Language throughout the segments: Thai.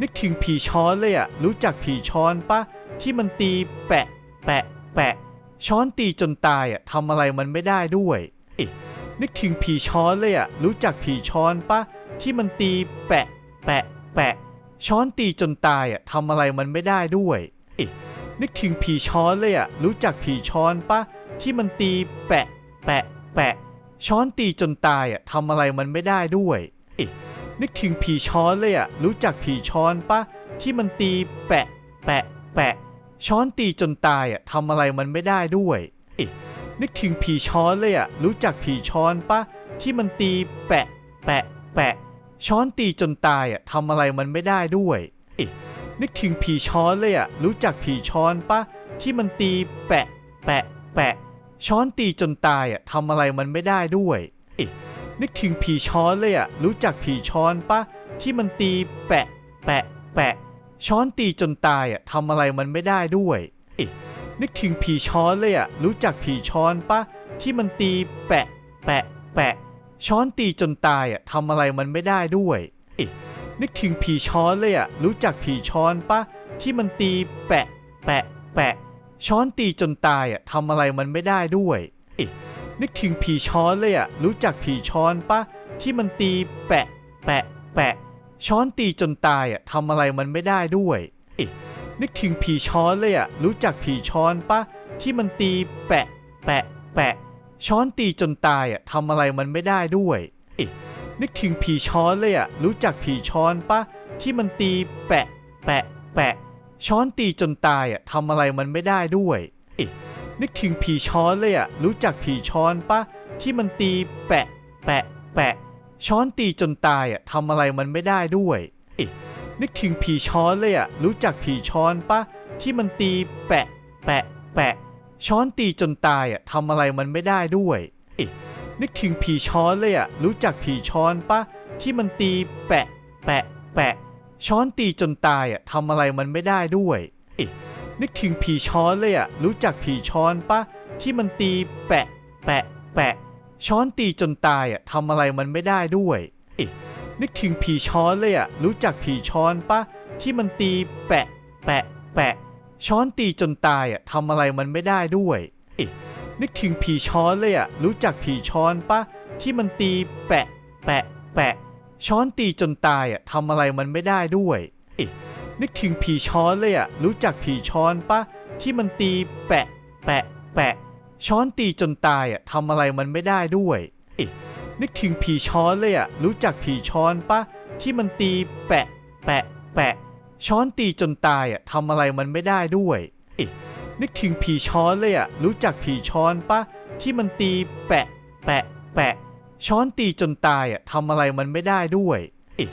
นึกถึงผีช้อนเลยอะรู้จักผีช้อนปะที่มันตีแปะ แปะ แปะ ช้อนตีจนตายอะทำอะไรมันไม่ได้ด้วยเอ๊ะนึกถึงผีช้อนเลยอะรู้จักผีช้อนปะที่มันตีแปะ แปะ แปะ ช้อนตีจนตายอะทำอะไรมันไม่ได้ด้วยเอ๊ะนึกถึงผีช้อนเลยอะรู้จักผีช้อนปะที่มันตีแปะ แปะ แปะ ช้อนตีจนตายอะทำอะไรมันไม่ได้ด้วย นึกถึงผีช้อนเลยอะรู้จักผีช้อนปะที่มันตีแปะ แปะ แปะ ช้อนตีจนตายอะทำอะไรมันไม่ได้ด้วยเอ๊ะนึกถึงผีช้อนเลยอะรู้จักผีช้อนปะที่มันตีแปะ แปะ แปะ ช้อนตีจนตายอะทำอะไรมันไม่ได้ด้วยเอ๊ะนึกถึงผีช้อนเลยอะรู้จักผีช้อนปะที่มันตีแปะ แปะ แปะ ช้อนตีจนตายอะทำอะไรมันไม่ได้ด้วย นึกถึงผีช้อนเลยอะรู้จักผีช้อนปะที่มันตีแปะ แปะ แปะ ช้อนตีจนตายอะทำอะไรมันไม่ได้ด้วยนึกถึงผีช้อนเลยอะรู้จักผีช้อนปะที่มันตีแปะ แปะ แปะ ช้อนตีจนตายอะทำอะไรมันไม่ได้ด้วยนึกถึงผีช้อนเลยอะรู้จักผีช้อนปะที่มันตีแปะ แปะ แปะ ช้อนตีจนตายอะทำอะไรมันไม่ได้ด้วยอ นึกถึงผีช้อนเลยอะรู้จักผีช้อนปะที่มันตีแปะ แปะ แปะ ช้อนตีจนตายอะทำอะไรมันไม่ได้ด้วยเอ๊ะนึกถึงผีช้อนเลยอะรู้จักผีช้อนปะที่มันตีแปะ แปะ แปะ ช้อนตีจนตายอะทำอะไรมันไม่ได้ด้วยเอ๊ะนึกถึงผีช้อนเลยอะรู้จักผีช้อนปะที่มันตีแปะ แปะ แปะ ช้อนตีจนตายอะทำอะไรมันไม่ได้ด้วยเอ๊ะ นึกถึงผีช้อนเลยอะรู้จักผีช้อนปะที่มันตีแปะ แปะ แปะ ช้อนตีจนตายอะทำอะไรมันไม่ได้ด้วยนึกถึงผีช้อนเลยอะรู้จักผีช้อนปะที่มันตีแปะ แปะ แปะ ช้อนตีจนตายอะทำอะไรมันไม่ได้ด้วยนึกถึงผีช้อนเลยอะรู้จักผีช้อนปะที่มันตีแปะ แปะ แปะ ช้อนตีจนตายอะทำอะไรมันไม่ได้ด้วยอ นึกถึงผีช้อนเลยอะรู้จักผีช้อนปะที่มันตีแปะ แปะ แปะ ช้อนตีจนตายอะทำอะไรมันไม่ได้ด้วยเอ๊ะนึกถึงผีช้อนเลยอะรู้จักผีช้อนปะที่มันตีแปะ แปะ แปะ ช้อนตีจนตายอะทำอะไรมันไม่ได้ด้วยเอ๊ะนึกถึงผีช้อนเลยอะรู้จักผีช้อนปะที่มันตีแปะ แปะ แปะ ช้อนตีจนตายอะทำอะไรมันไม่ได้ด้วยเอ๊ะ นึกถึงผีช้อนเลยอะรู้จักผีช้อนปะที่มันตีแปะ แปะ แปะ ช้อนตีจนตายอะทำอะไรมันไม่ได้ด้วยเอ๊ะนึกถึงผีช้อนเลยอะรู้จักผีช้อนปะที่มันตีแปะ แปะ แปะ ช้อนตีจนตายอะทำอะไรมันไม่ได้ด้วยเอ๊ะนึกถึงผีช้อนเลยอะรู้จักผีช้อนปะที่มันตีแปะ แปะ แปะ ช้อนตีจนตายอะทำอะไรมันไม่ได้ด้วยเอ๊ะ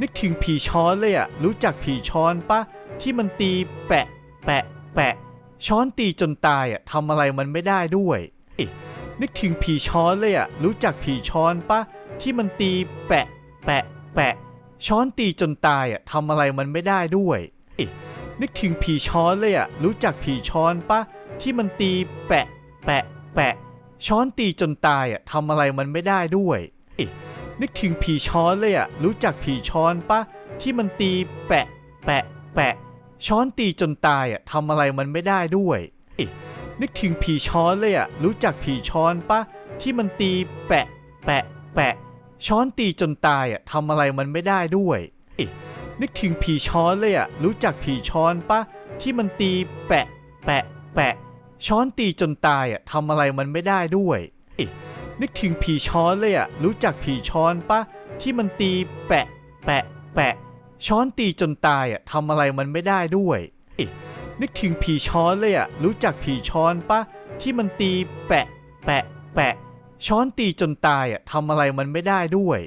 นึกถึงผีช้อนเลยอะรู้จักผีช้อนปะที่มันตีแปะ แปะ แปะ ช้อนตีจนตายอะทำอะไรมันไม่ได้ด้วยเอ๊ะนึกถึงผีช้อนเลยอะรู้จักผีช้อนปะที่มันตีแปะ แปะ แปะ ช้อนตีจนตายอะทำอะไรมันไม่ได้ด้วยเอ๊ะนึกถึงผีช้อนเลยอะรู้จักผีช้อนปะที่มันตีแปะ แปะ แปะ ช้อนตีจนตายอะทำอะไรมันไม่ได้ด้วยเอ๊ะ นึกถึงผีช้อนเลยอะรู้จักผีช้อนปะที่มันตีแปะ แปะ แปะ ช้อนตีจนตายอะทำอะไรมันไม่ได้ด้วยนึกถึงผีช้อนเลยอะรู้จักผีช้อนปะที่มันตีแปะ แปะ แปะ ช้อนตีจนตายอะทำอะไรมันไม่ได้ด้วยนึกถึงผีช้อนเลยอะรู้จักผีช้อนปะที่มันตีแปะ แปะ แปะ ช้อนตีจนตายอะทำอะไรมันไม่ได้ด้วยอ นึกถึงผีช้อนเลยอะรู้จักผีช้อนปะที่มันตีแปะ แปะ แปะ ช้อนตีจนตายอะทำอะไรมันไม่ได้ด้วยนึกถึงผีช้อนเลยอะรู้จักผีช้อนปะที่มันตีแปะ แปะ แปะ ช้อนตีจนตายอะทำอะไรมันไม่ได้ด้วย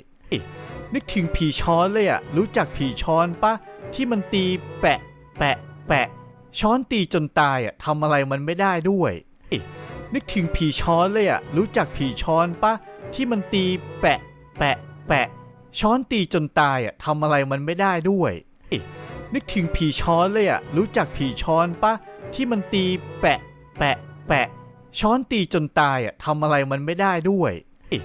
นึกถึงผีช้อนเลยอะรู้จักผีช้อนปะที่มันตีแปะ แปะ แปะ ช้อนตีจนตายอะทำอะไรมันไม่ได้ด้วย นึกถึงผีช้อนเลยอะรู้จักผีช้อนปะที่มันตีแปะ แปะ แปะ ช้อนตีจนตายอะทำอะไรมันไม่ได้ด้วยเอ๊ะนึกถึงผีช้อนเลยอะรู้จักผีช้อนปะที่มันตีแปะ แปะ แปะ ช้อนตีจนตายอะทำอะไรมันไม่ได้ด้วยเอ๊ะ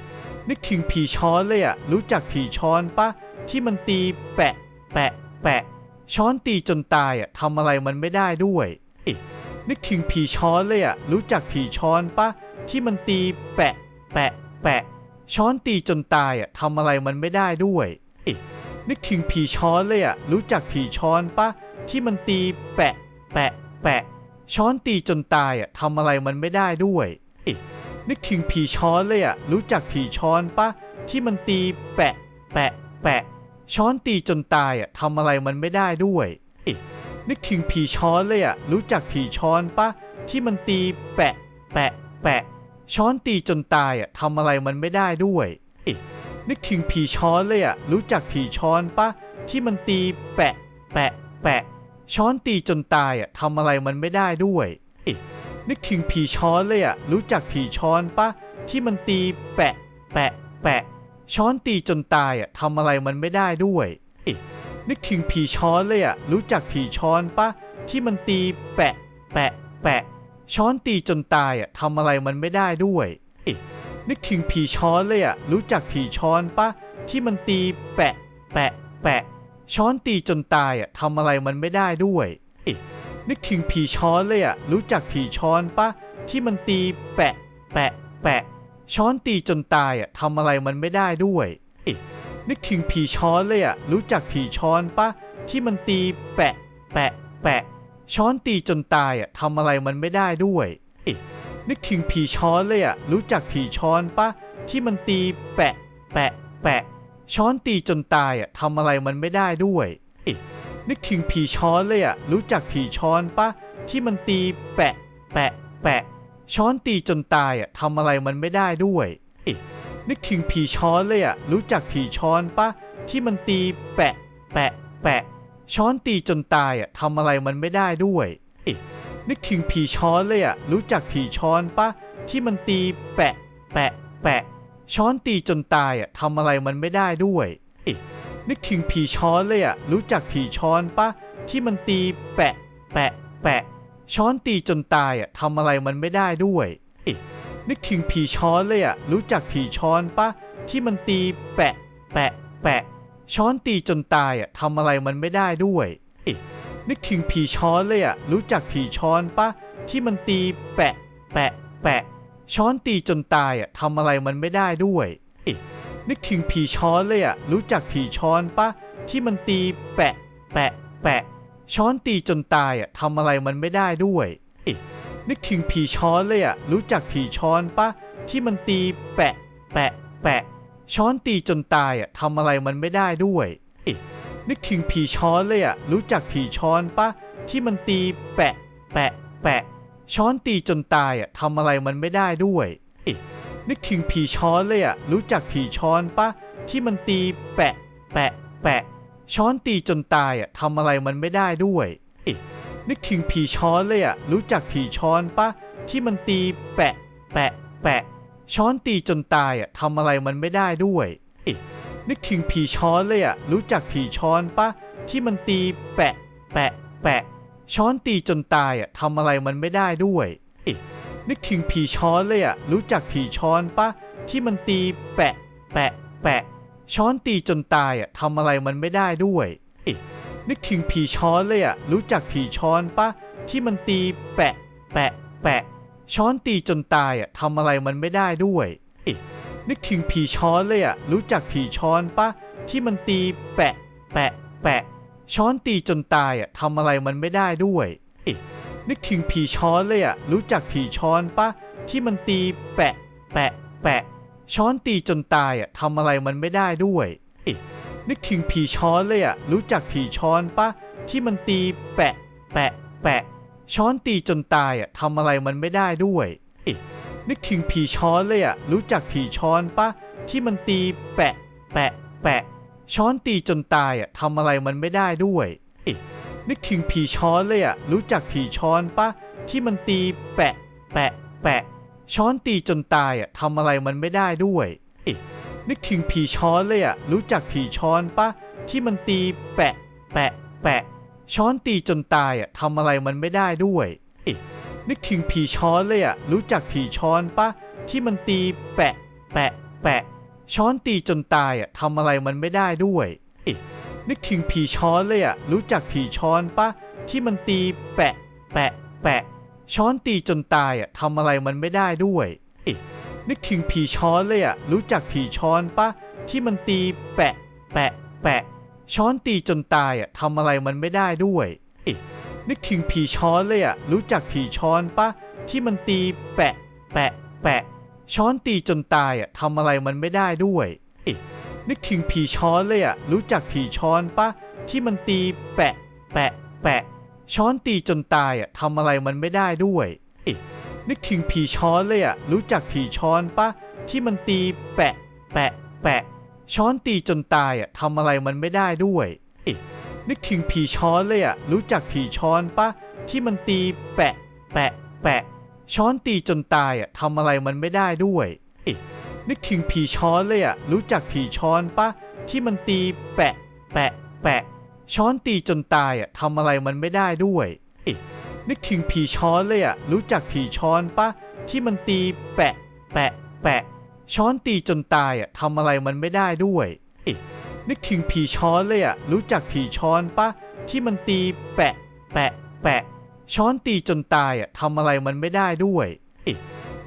นึกถึงผีช้อนเลยอะรู้จักผีช้อนปะที่มันตีแปะ แปะ แปะ ช้อนตีจนตายอะทำอะไรมันไม่ได้ด้วยเอ๊ะ นึกถึงผีช้อนเลยอะรู้จักผีช้อนปะที่มันตีแปะ แปะ แปะ ช้อนตีจนตายอะทำอะไรมันไม่ได้ด้วยนึกถึงผีช้อนเลยอะรู้จักผีช้อนปะที่มันตีแปะ แปะ แปะ ช้อนตีจนตายอะทำอะไรมันไม่ได้ด้วยนึกถึงผีช้อนเลยอะรู้จักผีช้อนปะที่มันตีแปะ แปะ แปะ ช้อนตีจนตายอะทำอะไรมันไม่ได้ด้วย นึกถึงผีช้อนเลยอะรู้จักผีช้อนปะที่มันตีแปะ แปะ แปะ ช้อนตีจนตายอะทำอะไรมันไม่ได้ด้วยเอ๊ะนึกถึงผีช้อนเลยอะรู้จักผีช้อนปะที่มันตีแปะ แปะ แปะ ช้อนตีจนตายอะทำอะไรมันไม่ได้ด้วยเอ๊ะนึกถึงผีช้อนเลยอะรู้จักผีช้อนปะที่มันตีแปะ แปะ แปะ ช้อนตีจนตายอะทำอะไรมันไม่ได้ด้วย นึกถึงผีช้อนเลยอะรู้จักผีช้อนปะที่มันตีแปะ แปะ แปะ ช้อนตีจนตายอะทำอะไรมันไม่ได้ด้วยเอ๊ะนึกถึงผีช้อนเลยอะรู้จักผีช้อนปะที่มันตีแปะ แปะ แปะ ช้อนตีจนตายอะทำอะไรมันไม่ได้ด้วยเอ๊ะนึกถึงผีช้อนเลยอะรู้จักผีช้อนปะที่มันตีแปะ แปะ แปะ ช้อนตีจนตายอะทำอะไรมันไม่ได้ด้วยเอ๊ะ นึกถึงผีช้อนเลยอะรู้จักผีช้อนปะที่มันตีแปะ แปะ แปะ ช้อนตีจนตายอะทำอะไรมันไม่ได้ด้วยเอ๊ะนึกถึงผีช้อนเลยอะรู้จักผีช้อนปะที่มันตีแปะ แปะ แปะ ช้อนตีจนตายอะทำอะไรมันไม่ได้ด้วยเอ๊ะนึกถึงผีช้อนเลยอะรู้จักผีช้อนปะที่มันตีแปะ แปะ แปะ ช้อนตีจนตายอะทำอะไรมันไม่ได้ด้วยเอ๊ะ นึกถึงผีช้อนเลยอะรู้จักผีช้อนปะที่มันตีแปะ แปะ แปะ ช้อนตีจนตายอะทำอะไรมันไม่ได้ด้วยเอ๊ะนึกถึงผีช้อนเลยอะรู้จักผีช้อนปะที่มันตีแปะ แปะ แปะ ช้อนตีจนตายอะทำอะไรมันไม่ได้ด้วยเอ๊ะนึกถึงผีช้อนเลยอะรู้จักผีช้อนปะที่มันตีแปะ แปะ แปะ ช้อนตีจนตายอะทำอะไรมันไม่ได้ด้วยเอ๊ะ นึกถึงผีช้อนเลยอะรู้จักผีช้อนปะที่มันตีแปะ แปะ แปะ ช้อนตีจนตายอะทำอะไรมันไม่ได้ด้วยเอ๊ะนึกถึงผีช้อนเลยอะรู้จักผีช้อนปะที่มันตีแปะ แปะ แปะ ช้อนตีจนตายอะทำอะไรมันไม่ได้ด้วยเอ๊ะนึกถึงผีช้อนเลยอะรู้จักผีช้อนปะที่มันตีแปะ แปะ แปะ ช้อนตีจนตายอะทำอะไรมันไม่ได้ด้วยเอ๊ะ นึกถึงผีช้อนเลยอะรู้จักผีช้อนปะที่มันตีแปะ แปะ แปะ ช้อนตีจนตายอะทำอะไรมันไม่ได้ด้วยเอ๊ะนึกถึงผีช้อนเลยอะรู้จักผีช้อนปะที่มันตีแปะ แปะ แปะ ช้อนตีจนตายอะทำอะไรมันไม่ได้ด้วยเอ๊ะนึกถึงผีช้อนเลยอะรู้จักผีช้อนปะที่มันตีแปะ แปะ แปะ ช้อนตีจนตายอะทำอะไรมันไม่ได้ด้วยเอ๊ะ นึกถึงผีช้อนเลยอะรู้จักผีช้อนปะที่มันตีแปะ แปะ แปะ ช้อนตีจนตายอะทำอะไรมันไม่ได้ด้วยเอ๊ะนึกถึงผีช้อนเลยอะรู้จักผีช้อนปะที่มันตีแปะ แปะ แปะ ช้อนตีจนตายอะทำอะไรมันไม่ได้ด้วยเอ๊ะนึกถึงผีช้อนเลยอะรู้จักผีช้อนปะที่มันตีแปะ แปะ แปะ ช้อนตีจนตายอะทำอะไรมันไม่ได้ด้วยเอ๊ะ นึกถึงผีช้อนเลยอะรู้จักผีช้อนปะที่มันตีแปะ แปะ แปะ ช้อนตีจนตายอะทำอะไรมันไม่ได้ด้วยเอ๊ะนึกถึงผีช้อนเลยอะรู้จักผีช้อนปะที่มันตีแปะ แปะ แปะ ช้อนตีจนตายอะทำอะไรมันไม่ได้ด้วยเอ๊ะนึกถึงผีช้อนเลยอะรู้จักผีช้อนปะที่มันตีแปะ แปะ แปะ ช้อนตีจนตายอะทำอะไรมันไม่ได้ด้วยเอ๊ะ นึกถึงผีช้อนเลยอะรู้จักผีช้อนปะที่มันตีแปะ แปะ แปะ ช้อนตีจนตายอะทำอะไรมันไม่ได้ด้วยเอ๊ะนึกถึงผีช้อนเลยอะรู้จักผีช้อนปะที่มันตีแปะ แปะ แปะ ช้อนตีจนตายอะทำอะไรมันไม่ได้ด้วยเอ๊ะนึกถึงผีช้อนเลยอะรู้จักผีช้อนปะที่มันตีแปะ แปะ แปะ ช้อนตีจนตายอะทำอะไรมันไม่ได้ด้วยเอ๊ะ นึกถึงผีช้อนเลยอะรู้จักผีช้อนปะที่มันตีแปะ แปะ แปะ ช้อนตีจนตายอะทำอะไรมันไม่ได้ด้วยเอ๊ะนึกถึงผีช้อนเลยอะรู้จักผีช้อนปะที่มันตีแปะแปะแปะช้อนตีจนตายอะทำอะไรมันไม่ได้ด้วยเอ๊ะนึกถึงผีช้อนเลยอะรู้จักผีช้อนปะที่มันตีแปะ แปะ แปะ ช้อนตีจนตายอะทำอะไรมันไม่ได้ด้วย นึกถึงผีช้อนเลยอะรู้จักผีช้อนปะที่มันตีแปะ แปะ แปะ ช้อนตีจนตายอะทำอะไรมันไม่ได้ด้วยเอ๊ะนึกถึงผีช้อนเลยอะรู้จักผีช้อนปะที่มันตีแปะ แปะ แปะ ช้อนตีจนตายอะทำอะไรมันไม่ได้ด้วยเอ๊ะนึกถึงผีช้อนเลยอะรู้จักผีช้อนปะที่มันตีแปะ แปะ แปะ ช้อนตีจนตายอะทำอะไรมันไม่ได้ด้วยเอ๊ะ นึกถึงผีช้อนเลยอะรู้จักผีช้อนปะที่มันตีแปะ แปะ แปะ ช้อนตีจนตายอะทำอะไรมันไม่ได้ด้วยเอ๊ะนึกถึงผีช้อนเลยอะรู้จักผีช้อนปะที่มันตีแปะ แปะ แปะ ช้อนตีจนตายอะทำอะไรมันไม่ได้ด้วยเอ๊ะนึกถึงผีช้อนเลยอะรู้จักผีช้อนปะที่มันตีแปะ แปะ แปะ ช้อนตีจนตายอะทำอะไรมันไม่ได้ด้วยเอ๊ะ นึกถึงผีช้อนเลยอะรู้จักผีช้อนปะที่มันตีแปะ แปะ แปะ ช้อนตีจนตายอะทำอะไรมันไม่ได้ด้วยเอ๊ะนึกถึงผีช้อนเลยอะรู้จักผีช้อนปะที่มันตีแปะ แปะ แปะ ช้อนตีจนตายอะทำอะไรมันไม่ได้ด้วยเอ๊ะ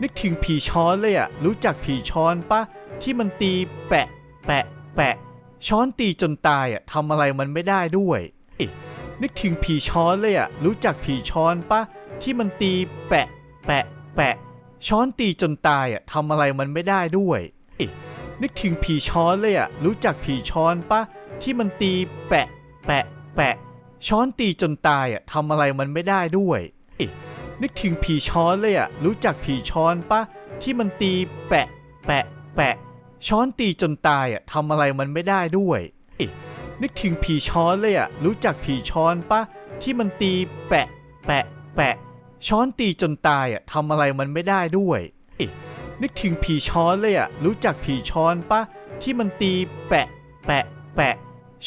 นึกถึงผีช้อนเลยอะรู้จักผีช้อนปะที่มันตีแปะ แปะ แปะ ช้อนตีจนตายอะทำอะไรมันไม่ได้ด้วยเอ๊ะ นึกถึงผีช้อนเลยอะรู้จักผีช้อนปะที่มันตีแปะ แปะ แปะ ช้อนตีจนตายอะทำอะไรมันไม่ได้ด้วยเอ๊ะนึกถึงผีช้อนเลยอะรู้จักผีช้อนปะที่มันตีแปะ แปะ แปะ ช้อนตีจนตายอะทำอะไรมันไม่ได้ด้วยเอ๊ะนึกถึงผีช้อนเลยอะรู้จักผีช้อนปะที่มันตีแปะ แปะ แปะ ช้อนตีจนตายอะทำอะไรมันไม่ได้ด้วยเอ๊ะ นึกถึงผีช้อนเลยอะรู้จักผีช้อนปะที่มันตีแปะ แปะ แปะ ช้อนตีจนตายอะทำอะไรมันไม่ได้ด้วยเอ๊ะนึกถึงผีช้อนเลยอะรู้จักผีช้อนปะที่มันตีแปะ แปะ แปะ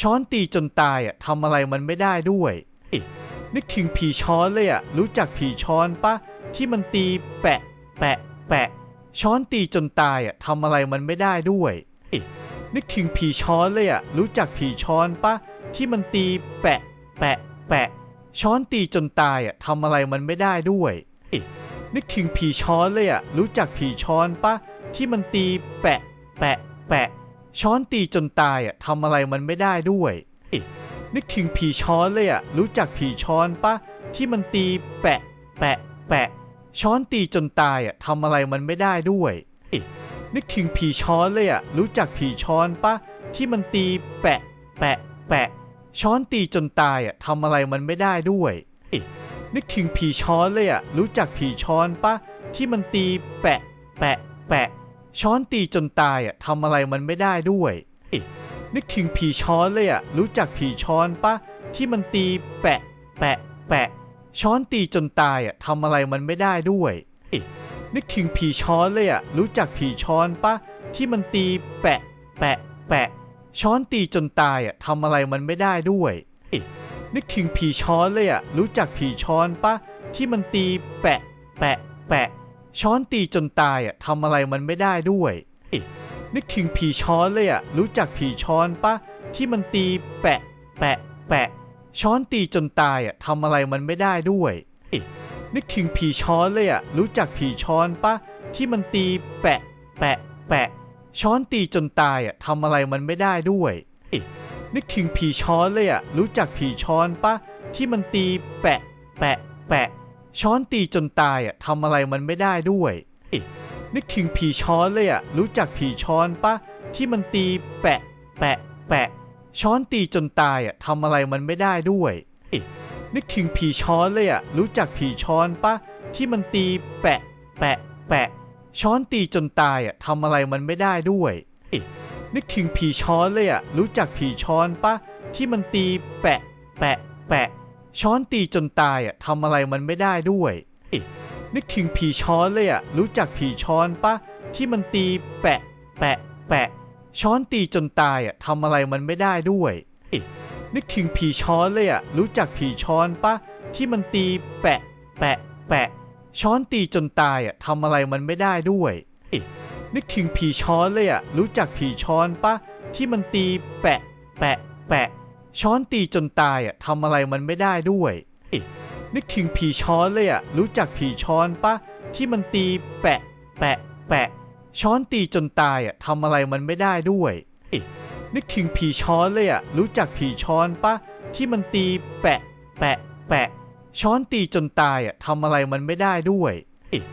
ช้อนตีจนตายอะทำอะไรมันไม่ได้ด้วยเอ๊ะนึกถึงผีช้อนเลยอะรู้จักผีช้อนปะที่มันตีแปะ แปะ แปะ ช้อนตีจนตายอะทำอะไรมันไม่ได้ด้วยเอ๊ะ นึกถึงผีช้อนเลยอะรู้จักผีช้อนปะที่มันตีแปะ แปะ แปะ ช้อนตีจนตายอะทำอะไรมันไม่ได้ด้วยเอ๊ะนึกถึงผีช้อนเลยอะรู้จักผีช้อนปะที่มันตีแปะ แปะ แปะ ช้อนตีจนตายอะทำอะไรมันไม่ได้ด้วยเอ๊ะนึกถึงผีช้อนเลยอะรู้จักผีช้อนปะที่มันตีแปะ แปะ แปะ ช้อนตีจนตายอะทำอะไรมันไม่ได้ด้วยเอ๊ะ นึกถึงผีช้อนเลยอะรู้จักผีช้อนปะที่มันตีแปะ แปะ แปะ ช้อนตีจนตายอะทำอะไรมันไม่ได้ด้วยเอ๊ะนึกถึงผีช้อนเลยอะรู้จักผีช้อนปะที่มันตีแปะ แปะ แปะ ช้อนตีจนตายอะทำอะไรมันไม่ได้ด้วยเอ๊ะนึกถึงผีช้อนเลยอะรู้จักผีช้อนปะที่มันตีแปะ แปะ แปะ ช้อนตีจนตายอะทำอะไรมันไม่ได้ด้วยเอ๊ะ นึกถึงผีช้อนเลยอะรู้จักผีช้อนปะที่มันตีแปะ แปะ แปะ ช้อนตีจนตายอะทำอะไรมันไม่ได้ด้วยเอ๊ะนึกถึงผีช้อนเลยอะรู้จักผีช้อนปะที่มันตีแปะ แปะ แปะ ช้อนตีจนตายอะทำอะไรมันไม่ได้ด้วยเอ๊ะนึกถึงผีช้อนเลยอะรู้จักผีช้อนปะที่มันตีแปะ แปะ แปะ ช้อนตีจนตายอะทำอะไรมันไม่ได้ด้วยเอ๊ะ นึกถึงผีช้อนเลยอะรู้จักผีช้อนปะที่มันตีแปะ แปะ แปะ ช้อนตีจนตายอะทำอะไรมันไม่ได้ด้วยเอ๊ะนึกถึงผีช้อนเลยอะรู้จักผีช้อนปะที่มันตีแปะ แปะ แปะ ช้อนตีจนตายอะทำอะไรมันไม่ได้ด้วยเอ๊ะนึกถึงผีช้อนเลยอะรู้จักผีช้อนปะที่มันตีแปะ แปะ แปะ ช้อนตีจนตายอะทำอะไรมันไม่ได้ด้วยเอ๊ะ นึกถึงผีช้อนเลยอะรู้จักผีช้อนปะที่มันตีแปะ แปะ แปะ ช้อนตีจนตายอะทำอะไรมันไม่ได้ด้วยเอ๊ะนึกถึงผีช้อนเลยอะรู้จักผีช้อนปะที่มันตีแปะ แปะ แปะ ช้อนตีจนตายอะทำอะไรมันไม่ได้ด้วยเอ๊ะนึกถึงผีช้อนเลยอะรู้จักผีช้อนปะที่มันตีแปะ แปะ แปะ ช้อนตีจนตายอะทำอะไรมันไม่ได้ด้วยเอ๊ะ นึกถึงผีช้อนเลยอะรู้จักผีช้อนปะที่มันตีแปะ แปะ แปะ ช้อนตีจนตายอะทำอะไรมันไม่ได้ด้วยเอ๊ะนึกถึงผีช้อนเลยอะรู้จักผีช้อนปะที่มันตีแปะ แปะ แปะ ช้อนตีจนตายอะทำอะไรมันไม่ได้ด้วยเอ๊ะนึกถึงผีช้อนเลยอะรู้จักผีช้อนปะที่มันตีแปะ แปะ แปะ ช้อนตีจนตายอะทำอะไรมันไม่ได้ด้วยเอ๊ะ นึกถึงผีช้อนเลยอะรู้จักผีช้อนปะที่มันตีแปะ แปะ แปะ ช้อนตีจนตายอะทำอะไรมันไม่ได้ด้วยเอ๊ะ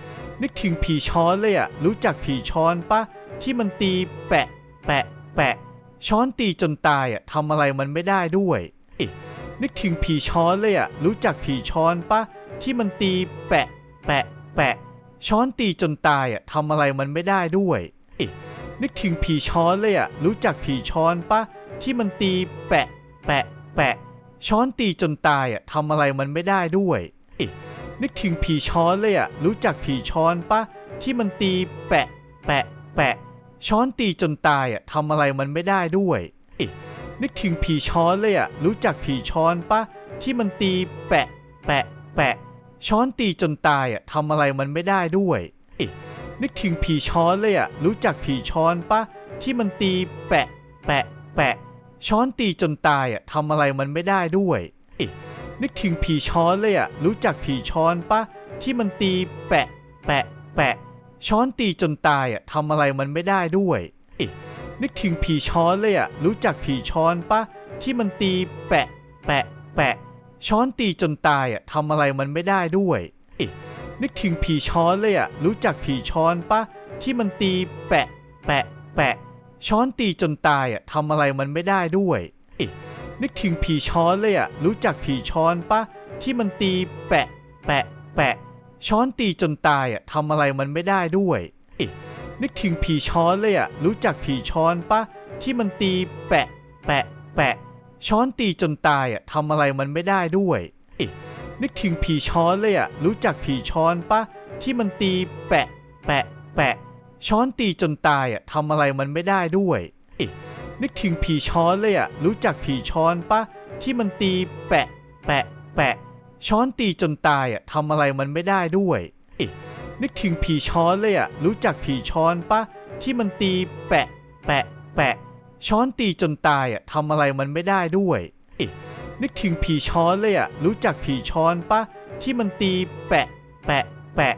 นึกถึงผีช้อนเลยอะรู้จักผีช้อนปะที่มันตีแปะ แปะ แปะ ช้อนตีจนตายอะทำอะไรมันไม่ได้ด้วยเอ๊ะนึกถึงผีช้อนเลยอะรู้จักผีช้อนปะที่มันตีแปะ แปะ แปะ ช้อนตีจนตายอะทำอะไรมันไม่ได้ด้วยเอ๊ะ นึกถึงผีช้อนเลยอะรู้จักผีช้อนปะที่มันตีแปะ แปะ แปะ ช้อนตีจนตายอะทำอะไรมันไม่ได้ด้วยเอ๊ะนึกถึงผีช้อนเลยอะรู้จักผีช้อนปะที่มันตีแปะ แปะ แปะ ช้อนตีจนตายอะทำอะไรมันไม่ได้ด้วยเอ๊ะนึกถึงผีช้อนเลยอะรู้จักผีช้อนปะที่มันตีแปะ แปะ แปะ ช้อนตีจนตายอะทำอะไรมันไม่ได้ด้วยเอ๊ะ นึกถึงผีช้อนเลยอะรู้จักผีช้อนปะที่มันตีแปะ แปะ แปะ ช้อนตีจนตายอะทำอะไรมันไม่ได้ด้วยเอ๊ะนึกถึงผีช้อนเลยอะรู้จักผีช้อนปะที่มันตีแปะ แปะ แปะ ช้อนตีจนตายอะทำอะไรมันไม่ได้ด้วยเอ๊ะนึกถึงผีช้อนเลยอะรู้จักผีช้อนปะที่มันตีแปะ แปะ แปะ ช้อนตีจนตายอะทำอะไรมันไม่ได้ด้วยเอ๊ะ นึกถึงผีช้อนเลยอะรู้จักผีช้อนปะที่มันตีแปะ แปะ แปะ ช้อนตีจนตายอะทำอะไรมันไม่ได้ด้วยเอ๊ะนึกถึงผีช้อนเลยอะรู้จักผีช้อนปะที่มันตีแปะ แปะ แปะ ช้อนตีจนตายอะทำอะไรมันไม่ได้ด้วยเอ๊ะนึกถึงผีช้อนเลยอะรู้จักผีช้อนปะที่มันตีแปะ แปะ แปะ ช้อนตีจนตายอะทำอะไรมันไม่ได้ด้วยเอ๊ะ นึกถึงผีช้อนเลยอะรู้จักผีช้อนปะที่มันตีแปะ แปะ แปะ ช้อนตีจนตายอะทำอะไรมันไม่ได้ด้วยเอ๊ะนึกถึงผีช้อนเลยอะรู้จักผีช้อนปะที่มันตีแปะ แปะ แปะ ช้อนตีจนตายอะทำอะไรมันไม่ได้ด้วยเอ๊ะนึกถึงผีช้อนเลยอะรู้จักผีช้อนปะที่มันตีแปะ แปะ แปะ ช้อนตีจนตายอะทำอะไรมันไม่ได้ด้วยเอ๊ะ นึกถึงผีช้อนเลยอะรู้จักผีช้อนปะที่มันตีแปะ แปะ แปะ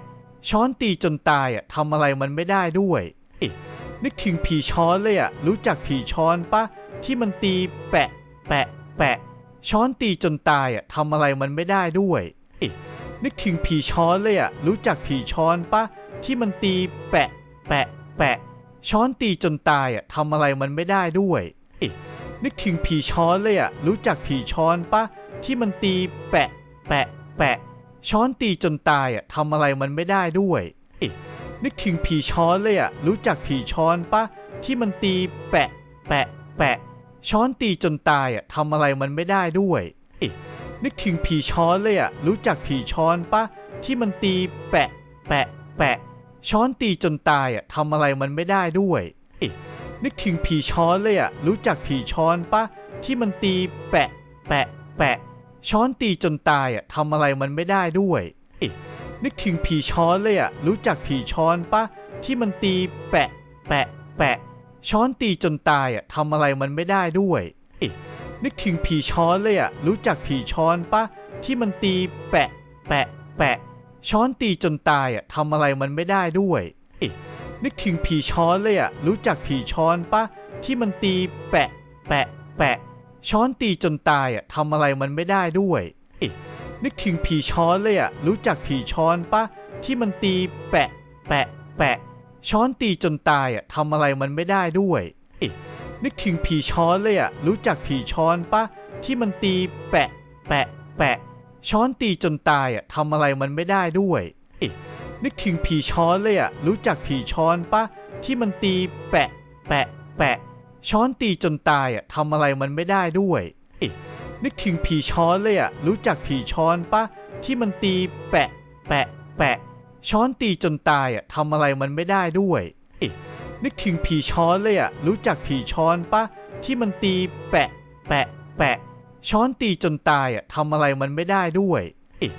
ช้อนตีจนตายอะทำอะไรมันไม่ได้ด้วยเอ๊ะนึกถึงผีช้อนเลยอะรู้จักผีช้อนปะที่มันตีแปะ แปะ แปะ ช้อนตีจนตายอะทำอะไรมันไม่ได้ด้วยเอ๊ะนึกถึงผีช้อนเลยอะรู้จักผีช้อนปะที่มันตีแปะ แปะ แปะ ช้อนตีจนตายอะทำอะไรมันไม่ได้ด้วยเอ๊ะ นึกถึงผีช้อนเลยอะรู้จักผีช้อนปะที่มันตีแปะ แปะ แปะ ช้อนตีจนตายอะทำอะไรมันไม่ได้ด้วยเอ๊ะนึกถึงผีช้อนเลยอะรู้จักผีช้อนปะที่มันตีแปะ แปะ แปะ ช้อนตีจนตายอะทำอะไรมันไม่ได้ด้วยเอ๊ะนึกถึงผีช้อนเลยอะรู้จักผีช้อนปะที่มันตีแปะ แปะ แปะ ช้อนตีจนตายอะทำอะไรมันไม่ได้ด้วยเอ๊ะ นึกถึงผีช้อนเลยอะรู้จักผีช้อนปะที่มันตีแปะ แปะ แปะ ช้อนตีจนตายอะทำอะไรมันไม่ได้ด้วยเอ๊ะนึกถึงผีช้อนเลยอะรู้จักผีช้อนปะที่มันตีแปะ แปะ แปะ ช้อนตีจนตายอะทำอะไรมันไม่ได้ด้วยเอ๊ะนึกถึงผีช้อนเลยอะรู้จักผีช้อนปะที่มันตีแปะ แปะ แปะ ช้อนตีจนตายอะทำอะไรมันไม่ได้ด้วยเอ๊ะ นึกถึงผีช้อนเลยอะรู้จักผีช้อนปะที่มันตีแปะ แปะ แปะ ช้อนตีจนตายอะทำอะไรมันไม่ได้ด้วยเอ๊ะนึกถึงผีช้อนเลยอะรู้จักผีช้อนปะที่มันตีแปะ แปะ แปะ ช้อนตีจนตายอะทำอะไรมันไม่ได้ด้วยเอ๊ะนึกถึงผีช้อนเลยอะรู้จักผีช้อนปะที่มันตีแปะ แปะ แปะ ช้อนตีจนตายอะทำอะไรมันไม่ได้ด้วยเอ๊ะ นึกถึงผีช้อนเลยอะรู้จักผีช้อนปะที่มันตีแปะ แปะ แปะ ช้อนตีจนตายอะทำอะไรมันไม่ได้ด้วยเอ๊ะนึกถึงผีช้อนเลยอะรู้จักผีช้อนปะที่มันตีแปะ แปะ แปะ ช้อนตีจนตายอะทำอะไรมันไม่ได้ด้วยเอ๊ะนึกถึงผีช้อนเลยอะรู้จักผีช้อนปะที่มันตีแปะ แปะ แปะ ช้อนตีจนตายอะทำอะไรมันไม่ได้ด้วยเอ๊ะ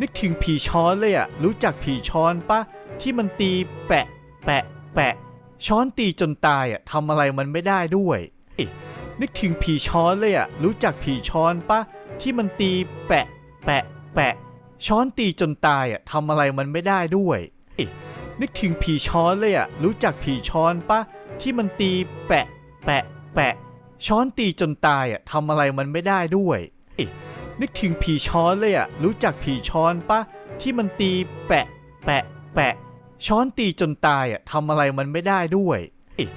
นึกถึงผีช้อนเลยอะรู้จักผีช้อนปะที่มันตีแปะ แปะ แปะ ช้อนตีจนตายอะทำอะไรมันไม่ได้ด้วยเอ๊ะนึกถึงผีช้อนเลยอะรู้จักผีช้อนปะที่มันตีแปะ แปะ แปะ ช้อนตีจนตายอะทำอะไรมันไม่ได้ด้วยเอ๊ะนึกถึงผีช้อนเลยอะรู้จักผีช้อนปะที่มันตีแปะ แปะ แปะ ช้อนตีจนตายอะทำอะไรมันไม่ได้ด้วยเอ๊ะ นึกถึงผีช้อนเลยอะรู้จักผีช้อนปะที่มันตีแปะ แปะ แปะ ช้อนตีจนตายอะทำอะไรมันไม่ได้ด้วยเอ๊ะ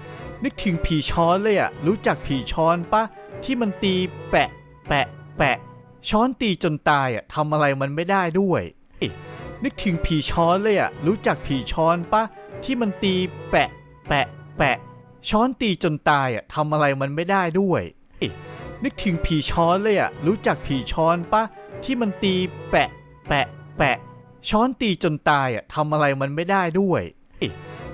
นึกถึงผีช้อนเลยอะรู้จักผีช้อนปะที่มันตีแปะ แปะ แปะ ช้อนตีจนตายอะทำอะไรมันไม่ได้ด้วยเอ๊ะนึกถึงผีช้อนเลยอะรู้จักผีช้อนปะที่มันตีแปะ แปะ แปะ ช้อนตีจนตายอะทำอะไรมันไม่ได้ด้วยเอ๊ะ นึกถึงผีช้อนเลยอะรู้จักผีช้อนปะที่มันตีแปะ แปะ แปะ ช้อนตีจนตายอะทำอะไรมันไม่ได้ด้วยเอ๊ะ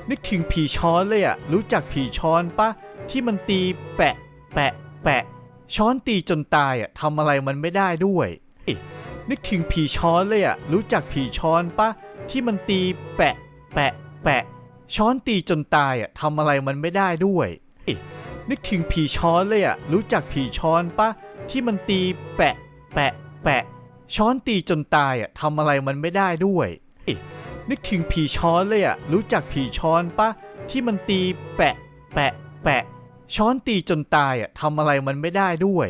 นึกถึงผีช้อนเลยอะรู้จักผีช้อนปะที่มันตีแปะ แปะ แปะ ช้อนตีจนตายอะทำอะไรมันไม่ได้ด้วยเอ๊ะนึกถึงผีช้อนเลยอะรู้จักผีช้อนปะที่มันตีแปะ แปะ แปะ ช้อนตีจนตายอะทำอะไรมันไม่ได้ด้วยเอ๊ะ นึกถึงผีช้อนเลยอะรู้จักผีช้อนปะที่มันตีแปะ แปะ แปะ ช้อนตีจนตายอะทำอะไรมันไม่ได้ด้วยเอ๊ะนึกถึงผีช้อนเลยอะรู้จักผีช้อนปะที่มันตีแปะ แปะ แปะ ช้อนตีจนตายอะทำอะไรมันไม่ได้ด้วย